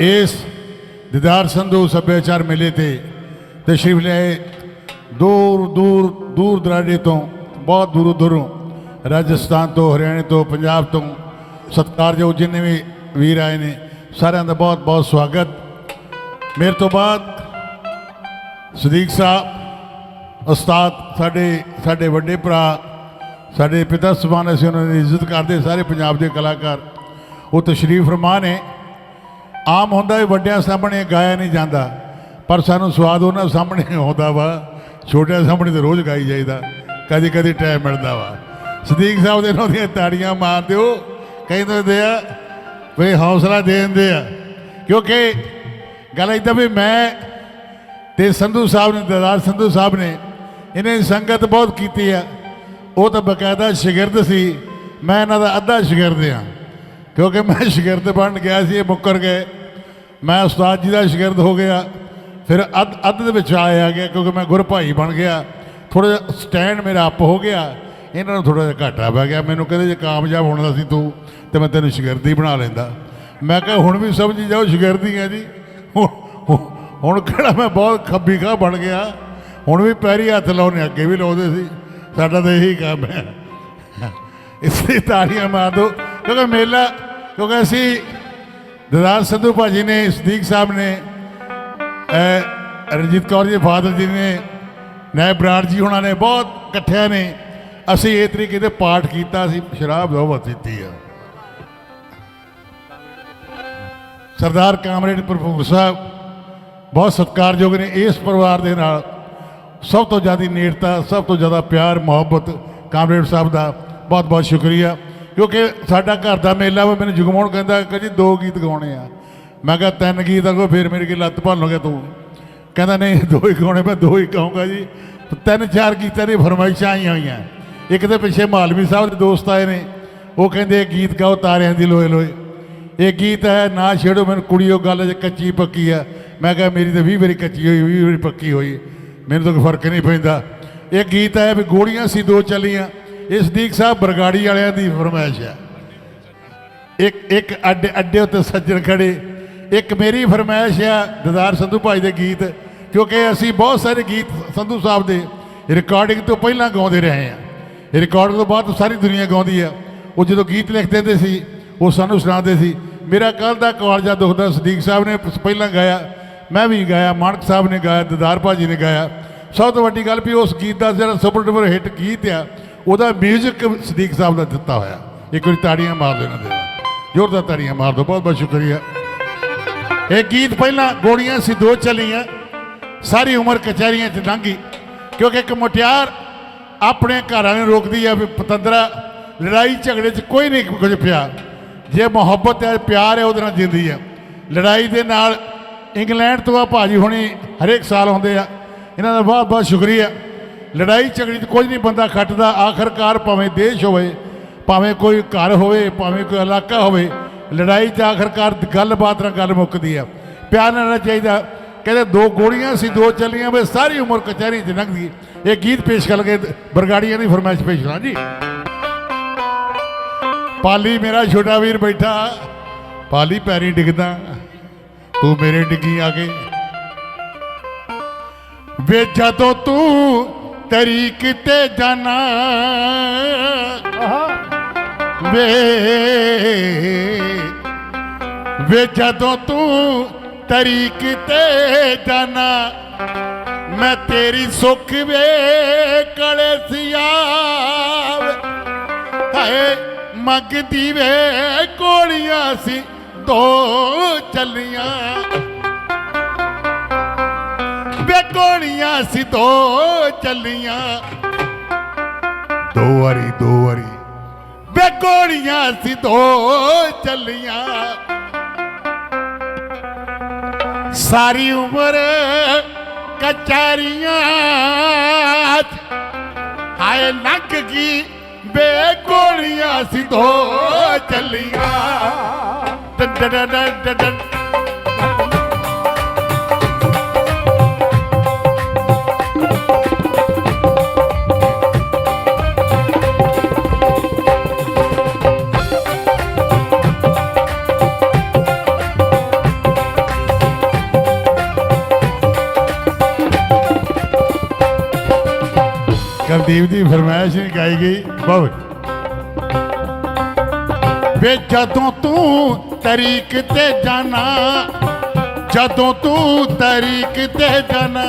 ਇਸ ਦੀਦਾਰ ਸੰਧੂ ਸੱਭਿਆਚਾਰ ਮੇਲੇ ਤੇ ਤਸ਼ਰੀਫ ਲਿਆਏ ਦੂਰ ਦੂਰ ਦੂਰ ਦਰਾਡੇ ਤੋਂ, ਬਹੁਤ ਦੂਰੋਂ ਦੂਰੋਂ ਰਾਜਸਥਾਨ ਤੋਂ, ਹਰਿਆਣੇ ਤੋਂ, ਪੰਜਾਬ ਤੋਂ ਸਤਿਕਾਰਯੋਗ ਜਿੰਨੇ ਵੀ ਵੀਰ ਆਏ ਨੇ, ਸਾਰਿਆਂ ਦਾ ਬਹੁਤ ਬਹੁਤ ਸਵਾਗਤ। ਮੇਰੇ ਤੋਂ ਬਾਅਦ ਸਦੀਕ ਸਾਹਿਬ, ਉਸਤਾਦ ਸਾਡੇ ਸਾਡੇ ਵੱਡੇ ਭਰਾ, ਸਾਡੇ ਪਿਤਾ ਸਮਾਨ ਅਸੀਂ ਉਹਨਾਂ ਦੀ ਇੱਜ਼ਤ ਕਰਦੇ ਸਾਰੇ ਪੰਜਾਬ ਦੇ ਕਲਾਕਾਰ, ਉਹ ਤਸ਼ਰੀਫ ਫਰਮਾਨ ਨੇ। ਆਮ ਹੁੰਦਾ ਵੀ ਵੱਡਿਆਂ ਸਾਹਮਣੇ ਗਾਇਆ ਨਹੀਂ ਜਾਂਦਾ, ਪਰ ਸਾਨੂੰ ਸਵਾਦ ਉਹਨਾਂ ਸਾਹਮਣੇ ਆਉਂਦਾ ਵਾ। ਛੋਟਿਆਂ ਸਾਹਮਣੇ ਤੇ ਰੋਜ਼ ਗਾਈ ਜਾਈਦਾ, ਕਦੀ ਕਦੀ ਟਾਈਮ ਮਿਲਦਾ ਵਾ। ਸਦੀਕ ਸਾਹਿਬ ਦੇ ਨਾਲ ਦੀਆਂ ਤਾੜੀਆਂ ਮਾਰ ਦਿਓ, ਕਹਿੰਦੇ ਹੁੰਦੇ ਆ, ਵੀ ਹੌਸਲਾ ਦੇ ਦਿੰਦੇ ਆ। ਕਿਉਂਕਿ ਗੱਲ ਇਦਾਂ ਵੀ ਮੈਂ ਤੇ ਸੰਧੂ ਸਾਹਿਬ ਨੇ ਦਰਦਾਰ ਸੰਧੂ ਸਾਹਿਬ ਨੇ ਇਹਨੇ ਸੰਗਤ ਬਹੁਤ ਕੀਤੀ ਆ। ਉਹ ਤਾਂ ਬਕਾਇਦਾ ਸ਼ਾਗਿਰਦ ਸੀ, ਮੈਂ ਇਹਨਾਂ ਦਾ ਅੱਧਾ ਸ਼ਾਗਿਰਦ ਆ। ਕਿਉਂਕਿ ਮੈਂ ਸ਼ਾਗਿਰਦ ਬਣ ਗਿਆ ਸੀ ਇਹ ਮੁੱਕਰ ਗਏ। ਮੈਂ ਉਸਤਾਦ ਜੀ ਦਾ ਸ਼ਾਗਿਰਦ ਹੋ ਗਿਆ। ਫਿਰ ਅੱਧ ਅੱਧ ਦੇ ਵਿੱਚ ਆਇਆ ਗਿਆ ਕਿਉਂਕਿ ਮੈਂ ਗੁਰਭਾਈ ਬਣ ਗਿਆ। ਥੋੜਾ ਜਿਹਾ ਸਟੈਂਡ ਮੇਰਾ ਅਪ ਹੋ ਗਿਆ। ਇਹਨਾਂ ਨੂੰ ਥੋੜਾ ਜਿਹਾ ਘਾਟਾ ਪੈ ਗਿਆ। ਮੈਨੂੰ ਕਹਿੰਦੇ, ਜੇ ਕਾਮਯਾਬ ਹੋਣਾ ਸੀ ਤੂੰ ਤੇ ਮੈਂ ਤੈਨੂੰ ਸ਼ਾਗਿਰਦੀ ਬਣਾ ਲੈਂਦਾ। ਮੈਂ ਕਿਹਾ, ਹੁਣ ਵੀ ਸਮਝੀ ਜਾਓ, ਸ਼ਾਗਿਰਦੀ ਹੈ ਜੀ। ਹੁਣ- ਹੁਣ- ਕਿਹੜਾ ਮੈਂ ਬਹੁਤ ਖੱਬੀ ਖਾ ਬਣ ਗਿਆ। ਹੁਣ ਵੀ ਪੈਰੀ ਹੱਥ ਲਾਉਣੇ ਅੱਗੇ ਵੀ ਲਾਉਂਦੇ ਸੀ। ਸਾਡਾ ਤਾਂ ਇਹੀ ਕੰਮ ਹੈ। ਇਸ ਲਈ ਤਾੜੀਆਂ ਮਾਰ ਦਿਓ। ਕਿਉਂਕਿ ਮੇਲਾ, ਕਿਉਂਕਿ ਅਸੀਂ ਦਦਾਰ ਸੰਧੂ ਭਾਜੀ ਨੇ, ਸਦੀਕ ਸਾਹਿਬ ਨੇ ਰਣਜੀਤ ਕੌਰ ਜੀ ਦੇ ਫਾਦਰ ਜੀ ਨੇ, ਨਾਇਬ ਬਰਾੜ ਜੀ ਉਹਨਾਂ ਨੇ, ਬਹੁਤ ਇਕੱਠਿਆਂ ਨੇ। ਅਸੀਂ ਇਹ ਤਰੀਕੇ ਦੇ ਪਾਠ ਕੀਤਾ ਸੀ ਸ਼ਰਾਬ ਬਹੁਤ ਦਿੱਤੀ ਆ। ਸਰਦਾਰ ਕਾਮਰੇਡ ਪ੍ਰਭੂ ਸਾਹਿਬ, ਬਹੁਤ ਸਤਿਕਾਰਯੋਗ ਨੇ ਇਸ ਪਰਿਵਾਰ ਦੇ ਨਾਲ। ਸਭ ਤੋਂ ਜ਼ਿਆਦਾ ਨੇੜਤਾ, ਸਭ ਤੋਂ ਜ਼ਿਆਦਾ ਪਿਆਰ, ਮੁਹੱਬਤ ਕਾਮਰੇਡ ਸਾਹਿਬ ਦਾ ਬਹੁਤ ਬਹੁਤ ਸ਼ੁਕਰੀਆ। ਕਿਉਂਕਿ ਸਾਡਾ ਘਰ ਦਾ ਮੇਲਾ ਵਾ, ਮੈਨੂੰ ਜਗਮੋਹਨ ਕਹਿੰਦਾ ਕਿ ਜੀ, ਦੋ ਗੀਤ ਗਾਉਣੇ ਆ। ਮੈਂ ਕਿਹਾ, ਤਿੰਨ ਗੀਤ ਆ ਅਗੋ ਫਿਰ ਮੇਰੇ ਕੀ ਲੱਤ ਭੰਨੋਗੇ ਤੂੰ? ਕਹਿੰਦਾ, ਨਹੀਂ, ਦੋ ਹੀ ਗਾਉਣੇ, ਮੈਂ ਦੋ ਹੀ ਕਹੂੰਗਾ ਜੀ। ਤਿੰਨ ਚਾਰ ਗੀਤਾਂ ਦੀ ਫਰਮਾਇਸ਼ਾਂ ਆਈਆਂ ਹੋਈਆਂ। ਇੱਕ ਦੇ ਪਿੱਛੇ ਮਾਲਵੀ ਸਾਹਿਬ ਦੇ ਦੋਸਤ ਆਏ ਨੇ। ਉਹ ਕਹਿੰਦੇ, ਇਹ ਗੀਤ ਗਾਓ, ਤਾਰਿਆਂ ਦੀ ਲੋਏ ਲੋਏ। ਇਹ ਗੀਤ ਹੈ, ਨਾ ਛੇੜੋ ਮੈਨੂੰ ਕੁੜੀਓ, ਗੱਲ ਜੇ ਕੱਚੀ ਪੱਕੀ ਆ। ਮੈਂ ਕਿਹਾ, ਮੇਰੀ ਤਾਂ 20 ਵਾਰੀ ਕੱਚੀ ਹੋਈ 20 ਵਾਰੀ ਪੱਕੀ ਹੋਈ। ਮੈਨੂੰ ਤਾਂ ਕੋਈ ਫ਼ਰਕ ਨਹੀਂ ਪੈਂਦਾ। ਇਹ ਗੀਤ ਹੈ ਵੀ ਗੋਲੀਆਂ ਸੀ, ਦੋ ਚੱਲੀਆਂ। ਇਹ ਸਦੀਕ ਸਾਹਿਬ ਬਰਗਾੜੀ ਵਾਲਿਆਂ ਦੀ ਫਰਮਾਇਸ਼ ਹੈ। ਇੱਕ ਇੱਕ ਅੱਡੇ ਅੱਡੇ ਉੱਤੇ ਸੱਜਣ ਖੜੇ। ਇੱਕ ਮੇਰੀ ਫਰਮਾਇਸ਼ ਆ ਦਦਾਰ ਸੰਧੂ ਭਾਈ ਦੇ ਗੀਤ, ਕਿਉਂਕਿ ਅਸੀਂ ਬਹੁਤ ਸਾਰੇ ਗੀਤ ਸੰਧੂ ਸਾਹਿਬ ਦੇ ਰਿਕਾਰਡਿੰਗ ਤੋਂ ਪਹਿਲਾਂ ਗਾਉਂਦੇ ਰਹੇ ਹਾਂ। ਰਿਕਾਰਡ ਤੋਂ ਬਾਅਦ ਸਾਰੀ ਦੁਨੀਆ ਗਾਉਂਦੀ ਆ ਉਹ ਜਦੋਂ ਗੀਤ ਲਿਖਦੇ ਦਿੰਦੇ ਸੀ, ਉਹ ਸਾਨੂੰ ਸੁਣਾਉਂਦੇ ਸੀ। ਮੇਰਾ ਕੱਲ ਦਾ ਕਾਲਜਾ ਦੁਖਦਾ ਸਦੀਕ ਸਾਹਿਬ ਨੇ ਪਹਿਲਾਂ ਗਾਇਆ, ਮੈਂ ਵੀ ਗਾਇਆ, ਮਾਨਕ ਸਾਹਿਬ ਨੇ ਗਾਇਆ, ਦਦਾਰ ਭਾਜੀ ਨੇ ਗਾਇਆ। ਸਭ ਤੋਂ ਵੱਡੀ ਗੱਲ ਵੀ ਉਸ ਗੀਤ ਦਾ ਜਿਹੜਾ ਸੁਪਰ ਡੁਪਰ ਹਿੱਟ ਗੀਤ ਆ ਉਹਦਾ 뮤직 ਸਦੀਕ ਸਾਹਿਬ ਦਾ ਦਿੱਤਾ ਹੋਇਆ। ਇੱਕ ਵਾਰੀ ਤਾੜੀਆਂ ਮਾਰ ਦੇਣਾ ਦੇਣਾ ਜ਼ੋਰਦਾਰ ਤਾੜੀਆਂ ਮਾਰ ਦਿਓ, ਬਹੁਤ ਬਹੁਤ ਸ਼ੁਕਰੀਆ। ਇਹ ਗੀਤ ਪਹਿਲਾਂ ਗੋਲੀਆਂ ਸੀ, ਦੋ ਚੱਲੀਆਂ। ਸਾਰੀ ਉਮਰ ਕਚਹਿਰੀਆਂ 'ਚ ਲੰਘੀ। ਕਿਉਂਕਿ ਇੱਕ ਮੁਟਿਆਰ ਆਪਣੇ ਘਰਾਂ ਨੂੰ ਰੋਕਦੀ ਆ ਵੀ ਪਤੰਦਰਾ, ਲੜਾਈ ਝਗੜੇ 'ਚ ਕੋਈ ਨਹੀਂ ਕੁਝ ਪਿਆ। ਜੇ ਮੁਹੱਬਤ ਹੈ, ਪਿਆਰ ਹੈ, ਉਹਦੇ ਨਾਲ ਜਿੰਦੀ ਹੈ ਲੜਾਈ ਦੇ ਨਾਲ ਇੰਗਲੈਂਡ ਤੋਂ ਆ ਭਾਜੀ ਹੁਣੀ ਹਰੇਕ ਸਾਲ ਹੁੰਦੇ ਆ। ਇਹਨਾਂ ਦਾ ਬਹੁਤ ਬਹੁਤ ਸ਼ੁਕਰੀਆ। ਲੜਾਈ ਝਗੜੇ 'ਚ ਕੁਝ ਨਹੀਂ, ਬੰਦਾ ਖੱਟਦਾ, ਆਖਰਕਾਰ ਭਾਵੇਂ ਦੇਸ਼ ਹੋਵੇ, ਭਾਵੇਂ ਕੋਈ ਘਰ ਹੋਵੇ, ਭਾਵੇਂ ਕੋਈ ਇਲਾਕਾ ਹੋਵੇ, ਲੜਾਈ 'ਚ ਆਖਰਕਾਰ ਗੱਲਬਾਤ ਨਾਲ ਗੱਲ ਮੁੱਕਦੀ ਆ। ਪਿਆਰ ਨਾਲ ਰਹਿਣਾ ਚਾਹੀਦਾ। ਕਹਿੰਦੇ ਦੋ ਗੋਲੀਆਂ ਸੀ, ਦੋ ਚੱਲੀਆਂ ਵੇ ਸਾਰੀ ਉਮਰ ਕਚਹਿਰੀ 'ਚ ਲੰਘਦੀ ਇਹ ਗੀਤ ਪੇਸ਼ ਕਰਕੇ ਬਰਗਾੜੀਆਂ ਦੀ ਫਰਮਾਇਸ਼ ਪੇਸ਼ ਕਰਾਂ ਜੀ। ਪਾਲੀ ਮੇਰਾ ਛੋਟਾ ਵੀਰ ਬੈਠਾ, ਪਾਲੀ ਪੈਰੀ ਡਿੱਗਦਾ, ਤੂੰ ਮੇਰੇ ਡਿੱਗੀ ਆ ਕੇ। ਵੇ ਜਦੋਂ ਤੂੰ ਤਰੀਕ ਤੇ ਜਾਣਾ। ਵੇ ਵੇ ਜਦੋਂ ਤੂੰ ਤਰੀਕ ਤੇ ਜਾਣਾ ਮੈਂ ਤੇਰੀ ਸੁੱਖ ਵੇ ਕਲੇ ਸਿਆਵੇ। ਹਾਏ ਮੰਗਦੀ ਵੇ ਕੋਲੀਆਂ ਸੀ ਦੋ ਚੱਲੀਆਂ। ਵੇ ਕੋਲੀਆਂ ਸੀ ਦੋ ਚੱਲੀਆਂ। ਦੋ ਵਾਰੀ ਦੋ ਵਾਰੀ। ਵੇ ਕੋਲੀਆਂ ਸੀ ਦੋ ਚੱਲੀਆਂ। ਸਾਰੀ ਉਮਰ ਕਚਾਰੀਆਂ 'ਚ ਹਾਏ ਲੰਘ ਗਈ। ਬੇ ਗੋਲੀਆਂ ਸੀ ਦੋ ਚੱਲੀਆਂ। ਡਨ ਡਨ ਡਨ ਮਨਦੀਪ ਦੀ ਫਰਮਾਇਸ਼ ਗਾਈ ਗਈ। ਬਹੁਤ ਵੇ। ਜਦੋਂ ਤੂੰ ਤਰੀਕ ਤੇ ਜਾਣਾ, ਜਦੋਂ ਤੂੰ ਤਰੀਕ ਤੇ ਜਾਣਾ,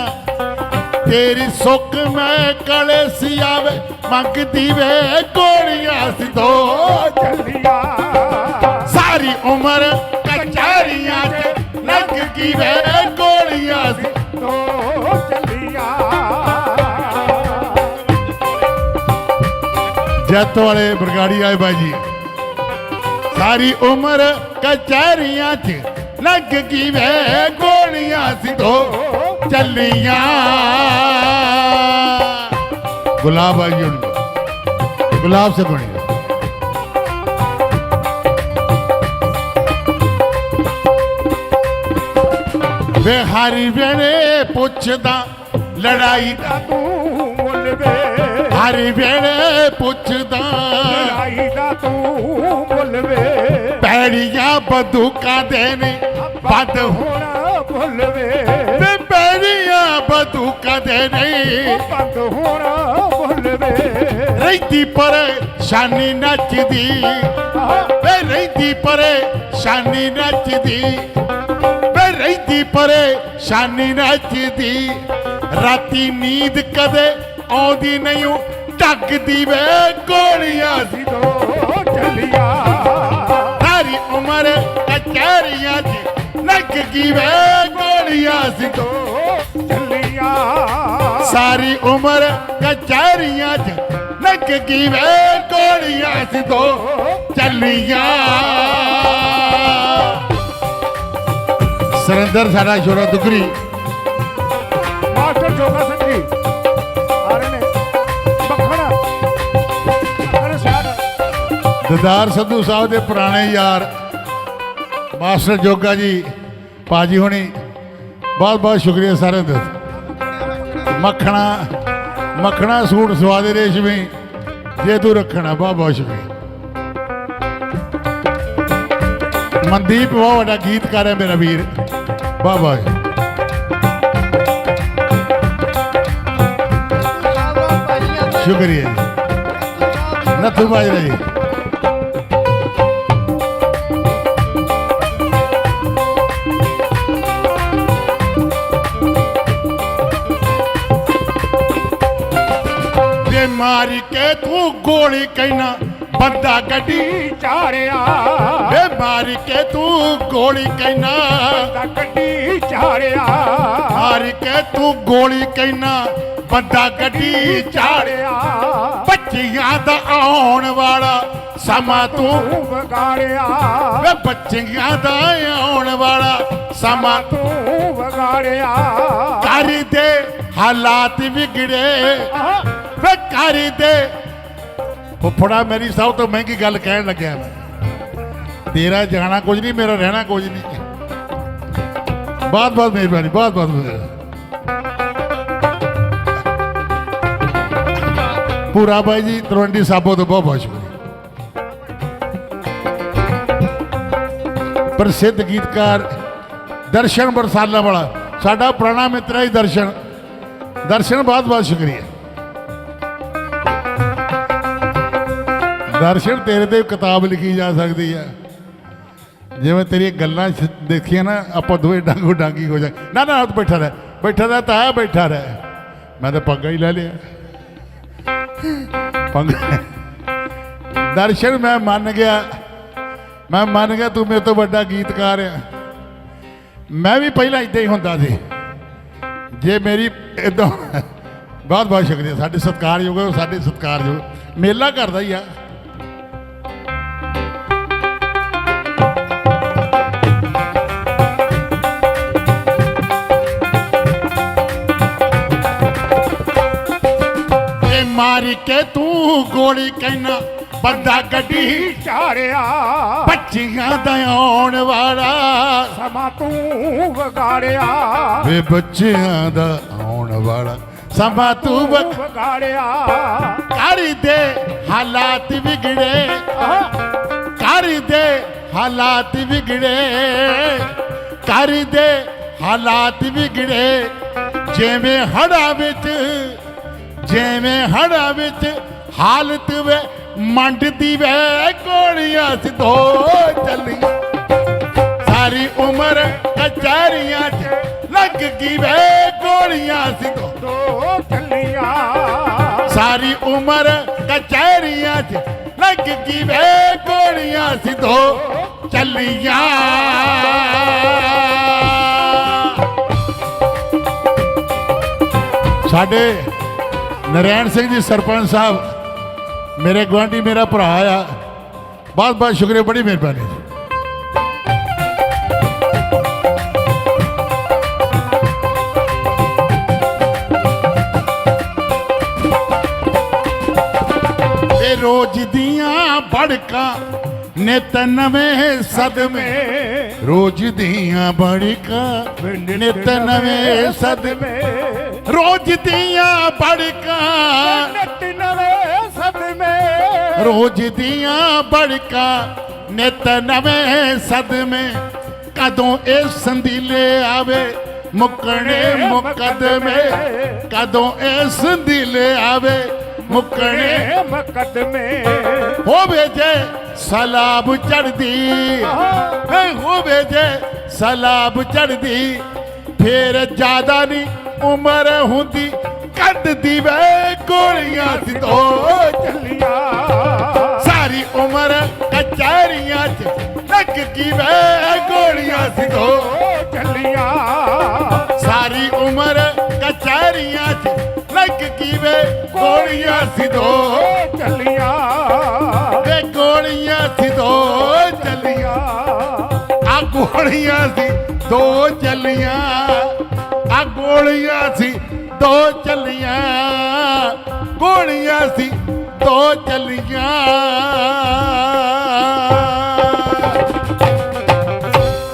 ਤੇਰੀ ਸੁੱਖ ਮੈਂ ਕਲੇ ਸੀ ਆਵੇ ਮੰਗਦੀ ਵੇ ਗੋਲੀਆਂ ਸੀ ਦੋ ਚੱਲੀਆਂ ਸਾਰੀ ਉਮਰ ਕਚਹਿਰੀਆਂ 'ਚ ਲੱਗ ਗਈ ਵੇ ਜੱਤ ਵਾਲੇ ਬਰਗਾੜੀ ਆਏ ਬਾਈ ਜੀ। ਸਾਰੀ ਉਮਰ ਕਚਹਿਰੀਆਂ 'ਚ ਲੱਗ ਗਈ ਵੇ, ਗੋਲੀਆਂ ਸੀ ਚੱਲੀਆਂ। ਗੁਲਾਬ ਆਈ ਹੁਣ ਗੁਲਾਬ ਸੇ ਬਣੀ। ਵੇ ਹਰੀ ਵੇਲੇ ਪੁੱਛਦਾ, ਲੜਾਈ ਦਾ ਤੂੰ ਹਰੀ ਵੇਲੇ ਪੁੱਛਦਾ ਲੜਾਈ ਦਾ ਤੂੰ ਮੁੱਲ ਵੇ। ਪੈੜੀਆਂ ਬੰਦੂਕਾਂ ਦੇ ਨੇ ਬੰਦ ਹੋਣਾ ਭੁੱਲ ਵੇ। ਤੇ ਪੈੜੀਆਂ ਬੰਦੂਕਾਂ ਦੇ ਨੇ। ਬੰਦ ਹੋਣਾ ਭੁੱਲ ਵੇ। ਰਹਿੰਦੀ ਪਰੇਸ਼ਾਨੀ ਨੱਚਦੀ। ਵੇ ਰਹਿੰਦੀ ਪਰੇਸ਼ਾਨੀ ਨੱਚਦੀ। ਵੇ ਰਹਿੰਦੀ ਪਰੇਸ਼ਾਨੀ ਨੱਚਦੀ। ਰਾਤੀ ਨੀਂਦ ਕਦੇ ਆਉਂਦੀ ਨਹੀਂ ਓ ਢੱਕਦੀ ਵੇ ਗੋਲੀਆਂ ਸੀ ਦੋ ਚੱਲੀਆਂ। ਸਾਰੀ ਉਮਰ ਕਚਹਿਰੀਆਂ 'ਚ ਲੱਗ ਗਈ ਵੇ ਗੋਲੀਆਂ ਸੀ ਦੋ ਚੱਲੀਆਂ। ਸਾਰੀ ਉਮਰ ਕਚਹਿਰੀਆਂ 'ਚ ਲੱਗ ਗਈ ਵੇ ਗੋਲੀਆਂ ਸੀ ਦੋ ਚੱਲੀਆਂ। ਸਰਿੰਦਰ, ਸਾਡਾ ਸ਼ੋਰਾ ਦੁਗਰੀ। ਮਾਸਟਰ ਜੋਗਾ ਸਿੰਘ ਜੀ। ਦਦਾਰ ਸੰਧੂ ਸਾਹਿਬ ਦੇ ਪੁਰਾਣੇ ਯਾਰ, ਮਾਸਟਰ ਜੋਗਾ ਜੀ ਪਾਜੀ ਹੋਣੀ ਬਹੁਤ ਬਹੁਤ ਸ਼ੁਕਰੀਆ ਸਾਰਿਆਂ ਦਾ। ਮੱਖਣਾ ਮੱਖਣਾ ਸੂਟ ਸਵਾ ਦੇ ਰੇਸ਼ਮੀ ਜੇ ਤੂੰ ਰੱਖਣਾ ਬਹੁਤ ਬਹੁਤ ਸ਼ੁਕਰੀਆ। ਮਨਦੀਪ ਬਹੁਤ ਵੱਡਾ ਗੀਤਕਾਰ ਹੈ ਮੇਰਾ ਵੀਰ ਬਹੁਤ ਬਹੁਤ ਸ਼ੁਕਰੀਆ ਜੀ। ਨੱਥੂ ਬਾਜਰਾ ਜੀ। ਜੇ ਮਾਰ ਕੇ ਤੂੰ ਗੋਲੀ ਕਹਿਣਾ, ਬੰਦਾ ਗੱਡੀ ਚਾੜਿਆ। ਵੇ ਮਾਰ ਕੇ ਤੂੰ ਗੋਲੀ ਕਹਿਣਾ ਦਾ ਗੱਡੀ ਚਾੜਿਆ। ਮਾਰ ਕੇ ਤੂੰ ਗੋਲੀ ਕਹਿਣਾ, ਬੰਦਾ ਗੱਡੀ ਚਾੜਿਆ। ਚਾੜਿਆ ਬੱਚਿਆਂ ਦਾ ਆਉਣ ਵਾਲਾ ਸਮਾਂ ਤੂੰ ਤੂੰ ਵਿਗਾੜਿਆ। ਵੇ ਬੱਚਿਆਂ ਦਾ ਆਉਣ ਵਾਲਾ ਸਮਾਂ ਤੂੰ ਵਿਗਾੜਿਆ। ਕਰ ਦੇ ਹਾਲਾਤ ਵਿਗੜੇ। ਵੇ ਕਰ ਦੇ ਫੁੱਫੜਾ ਮੇਰੀ ਸਭ ਤੋਂ ਮਹਿੰਗੀ ਗੱਲ ਕਹਿਣ ਲੱਗਿਆ ਮੈਂ ਤੇਰਾ ਜਾਣਾ ਕੁਝ ਨਹੀਂ ਮੇਰਾ ਰਹਿਣਾ ਕੁਝ ਨਹੀਂ ਬਹੁਤ ਬਹੁਤ ਮਿਹਰਬਾਨੀ ਬਹੁਤ ਬਹੁਤ ਮਿਹਰਬਾਨੀ ਪੂਰਾ ਬਾਈ ਜੀ ਤਲਵੰਡੀ ਸਾਬੋ ਤੋਂ ਬਹੁਤ ਬਹੁਤ ਸ਼ੁਕਰੀਆ ਪ੍ਰਸਿੱਧ ਗੀਤਕਾਰ ਦਰਸ਼ਨ ਬਰਸਾਲਾ ਵਾਲਾ ਸਾਡਾ ਪੁਰਾਣਾ ਮਿੱਤਰ ਹੈ ਜੀ ਦਰਸ਼ਨ ਦਰਸ਼ਨ ਬਹੁਤ ਬਹੁਤ ਸ਼ੁਕਰੀਆ ਦਰਸ਼ਨ ਤੇਰੇ ਤੇ ਕਿਤਾਬ ਲਿਖੀ ਜਾ ਸਕਦੀ ਆ। ਜਿਵੇਂ ਤੇਰੀਆਂ ਗੱਲਾਂ ਸ਼- ਦੇਖੀਆਂ ਨਾ, ਆਪਾਂ ਦੋਵੇਂ ਡਾਂਗੋ ਡਾਂਗੀ ਹੋ ਜਾ ਨਾ ਨਾ, ਤੂੰ ਬੈਠਾ ਰਹਿ। ਬੈਠਾ ਰਹਿ ਤਾਂ ਬੈਠਾ ਰਹਿ। ਮੈਂ ਤਾਂ ਪੱਗਾ ਹੀ ਲੈ ਲਿਆ। ਪੰਗਾ। ਦਰਸ਼ਨ ਮੈਂ ਮੰਨ ਗਿਆ। ਮੈਂ ਮੰਨ ਗਿਆ, ਤੂੰ ਮੇਰੇ ਤੋਂ ਵੱਡਾ ਗੀਤਕਾਰ ਆ। ਮੈਂ ਵੀ ਪਹਿਲਾਂ ਇਦਾਂ ਹੀ ਹੁੰਦਾ ਸੀ। ਜੇ ਮੇਰੀ ਇਦਾਂ ਬਹੁਤ ਬਹੁਤ ਸ਼ੁਕਰੀਆ। ਸਾਡੇ ਸਤਿਕਾਰਯੋਗ ਸਾਡੇ ਸਤਿਕਾਰਯੋਗ। ਮੇਲਾ ਕਰਦਾ ਹੀ ਆ। ਮਾਰ ਕੇ ਤੂੰ ਗੋਲੀ ਕਹਿਣਾ ਬੰਦਾ ਗੱਡੀ ਚਾੜਿਆ। ਬੱਚੀਆਂ ਦਾ ਆਉਣ ਵਾਲਾ। ਸਮਾਂ ਤੂੰ ਵਿਗਾੜਿਆ। ਵੇ ਬੱਚਿਆਂ ਦਾ ਆਉਣ ਵਾਲਾ ਸਮਾਂ ਤੂੰ ਵਿਗਾੜਿਆ। ਕਰ ਦੇ ਹਾਲਾਤ ਵਿਗੜੇ। ਕਰ ਦੇ ਹਾਲਾਤ ਵਿਗੜੇ। ਕਰ ਦੇ ਹਾਲਾਤ ਵਿਗੜੇ। ਜਿਵੇਂ ਹੜਾ ਵਿੱਚ ਜਿਵੇਂ ਹੜਾ ਵਿੱਚ ਹਾਲਤ ਵੇ ਮੰਡ ਦੀ ਵੇ, ਗੋਲੀਆਂ ਸਿੱਧੋ ਚੱਲੀਆਂ। ਸਾਰੀ ਉਮਰ ਕਚਹਿਰੀਆਂ 'ਚ ਲੱਗ ਗਈ ਵੇ, ਗੋਲੀਆਂ ਸਿੱਧੋ ਦੋ ਚੱਲੀਆਂ। ਸਾਰੀ ਉਮਰ ਕਚਹਿਰੀਆਂ 'ਚ ਲੱਗ ਗਈ ਵੇ, ਗੋਲੀਆਂ ਸਿੱਧੋ ਚੱਲੀਆਂ। ਸਾਡੇ ਨਰੈਣ ਸਿੰਘ ਜੀ, ਸਰਪੰਚ ਸਾਹਿਬ, ਮੇਰੇ ਗੁਆਂਢੀ, ਮੇਰਾ ਭਰਾ ਆ। ਬਹੁਤ ਬਹੁਤ ਸ਼ੁਕਰੀਆ, ਬੜੀ ਮਿਹਰਬਾਨੀ। ਜੀ ਰੋਜ਼ ਦੀਆਂ ਬੜਕਾਂ ਨਿਤ ਨਵੇਂ ਸਦਮੇ। ਰੋਜ਼ ਦੀਆਂ ਬੜਕਾਂ ਨਿਤ ਨਵੇਂ ਸਦਮੇ। ਰੋਜ਼ ਦੀਆਂ ਬੜਕਾਂ। ਨੱਟ ਨਵੇਂ ਸਦਮੇ ਰੋਜ਼ ਦੀਆਂ ਬੜਕਾਂ ਨਿਤ ਨਵੇਂ ਸਦਮੇ। ਕਦੋਂ ਇਹ ਸੰਦੀਲੇ ਆਵੇ ਮੁੱਕਣੇ ਮੁਕਦਮੇ। ਕਦੋਂ ਇਹ ਸੰਦੀਲੇ ਆਵੇ ਮੁੱਕਣੇ ਮੁਕਦਮੇ। ਹੋਵੇ ਜੇ ਸਲਾਬ ਚੜਦੀ ਹੋਵੇ ਜੇ ਸਲਾਬ ਚੜਦੀ ਫੇਰ ਜ਼ਿਆਦਾ ਨਹੀਂ ਉਮਰ ਹੁੰਦੀ ਕੱਢ ਦੀ ਵੇ, ਗੋਲੀਆਂ ਸਿੱਧੋ ਚੱਲੀਆਂ। ਸਾਰੀ ਉਮਰ ਕਚਹਿਰੀਆਂ 'ਚ ਲੱਗ ਕੀ ਵੇ, ਗੋਲੀਆਂ ਸਿੱਧੋ ਦੋ ਚੱਲੀਆਂ। ਸਾਰੀ ਉਮਰ ਕਚਹਿਰੀਆਂ 'ਚ ਲੱਗ ਕੀ ਵੇ, ਗੋਲੀਆਂ ਸਿੱਧੋ ਦੋ ਚੱਲੀਆਂ। ਵੇ, ਗੋਲੀਆਂ ਸਿੱਧੋ ਚੱਲੀਆਂ। ਆ ਗੋਲੀਆਂ ਸੀ ਦੋ ਚੱਲੀਆਂ। ਗੋਲੀਆਂ ਸੀ ਦੋ ਚੱਲੀਆਂ। ਗੋਲੀਆਂ ਸੀ ਦੋ ਚੱਲੀਆਂ।